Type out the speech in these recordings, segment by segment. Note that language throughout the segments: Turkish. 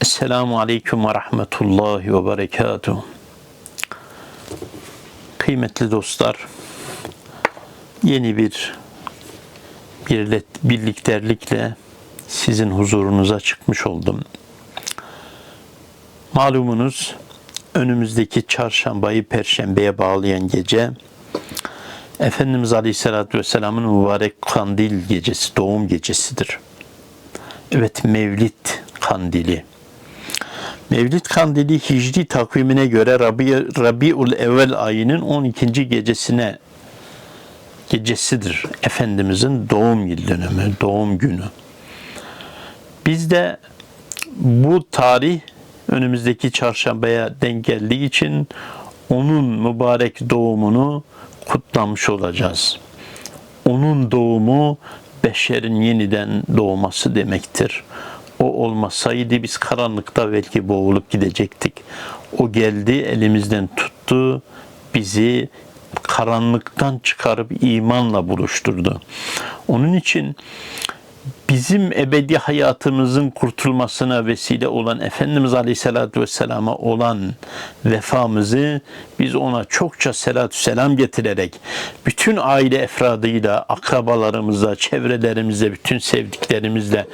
Esselamu Aleyküm ve Rahmetullahi ve Berekatuhu. Kıymetli dostlar, yeni bir birlet, birliklerlikle sizin huzurunuza çıkmış oldum. Malumunuz önümüzdeki çarşambayı perşembeye bağlayan gece Efendimiz Aleyhisselatü Vesselam'ın mübarek kandil gecesi, doğum gecesidir. Evet, Mevlid kandili. Mevlid kandili Hicri takvimine göre Rabi, Rabiul Evvel ayının 12. gecesine gecesidir. Efendimizin doğum yıl dönümü, doğum günü. Biz de bu tarih önümüzdeki çarşambaya denk geldiği için onun mübarek doğumunu kutlamış olacağız. Onun doğumu beşerin yeniden doğması demektir. O olmasaydı biz karanlıkta belki boğulup gidecektik. O geldi elimizden tuttu bizi karanlıktan çıkarıp imanla buluşturdu. Onun için bizim ebedi hayatımızın kurtulmasına vesile olan Efendimiz Aleyhisselatü Vesselam'a olan vefamızı biz ona çokça selatü selam getirerek bütün aile efradıyla, akrabalarımızla, çevrelerimizle, bütün sevdiklerimizle,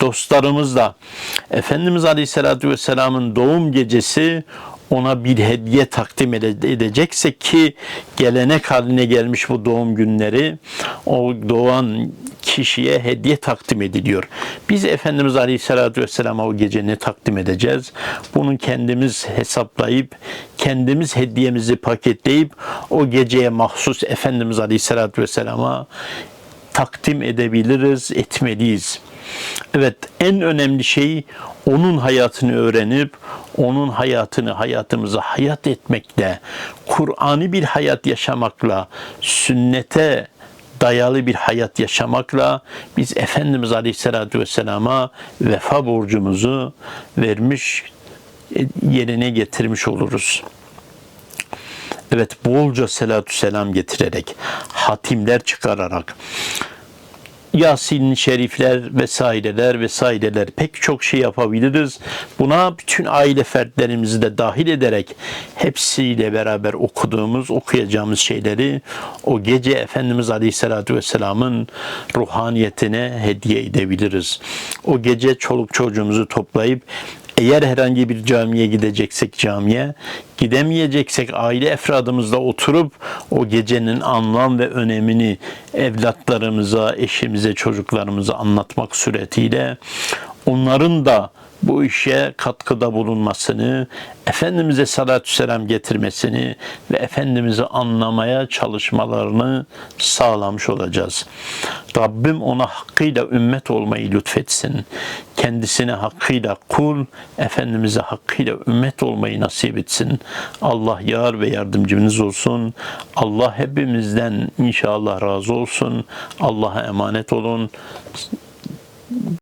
dostlarımızla Efendimiz Aleyhisselatü Vesselam'ın doğum gecesi ona bir hediye takdim ede- edeceksek ki gelenek haline gelmiş bu doğum günleri o doğan kişiye hediye takdim ediliyor. Biz Efendimiz Aleyhisselatü Vesselam'a o gece ne takdim edeceğiz? Bunu kendimiz hesaplayıp, kendimiz hediyemizi paketleyip o geceye mahsus Efendimiz Aleyhisselatü Vesselam'a takdim edebiliriz, etmeliyiz. Evet, en önemli şey onun hayatını öğrenip onun hayatını hayatımıza hayat etmekle, Kur'an'ı bir hayat yaşamakla, sünnete dayalı bir hayat yaşamakla biz Efendimiz Aleyhisselatü Vesselam'a vefa borcumuzu vermiş, e, yerine getirmiş oluruz. Evet bolca selatü selam getirerek, hatimler çıkararak, Yasin şerifler vesaireler vesaireler pek çok şey yapabiliriz. Buna bütün aile fertlerimizi de dahil ederek hepsiyle beraber okuduğumuz, okuyacağımız şeyleri o gece Efendimiz Aleyhisselatü Vesselam'ın ruhaniyetine hediye edebiliriz. O gece çoluk çocuğumuzu toplayıp eğer herhangi bir camiye gideceksek camiye, gidemeyeceksek aile efradımızla oturup o gecenin anlam ve önemini evlatlarımıza, eşimize, çocuklarımıza anlatmak suretiyle onların da bu işe katkıda bulunmasını, Efendimiz'e salatü selam getirmesini ve Efendimiz'i anlamaya çalışmalarını sağlamış olacağız. Rabbim ona hakkıyla ümmet olmayı lütfetsin. Kendisine hakkıyla kul, Efendimiz'e hakkıyla ümmet olmayı nasip etsin. Allah yar ve yardımcımız olsun. Allah hepimizden inşallah razı olsun. Allah'a emanet olun.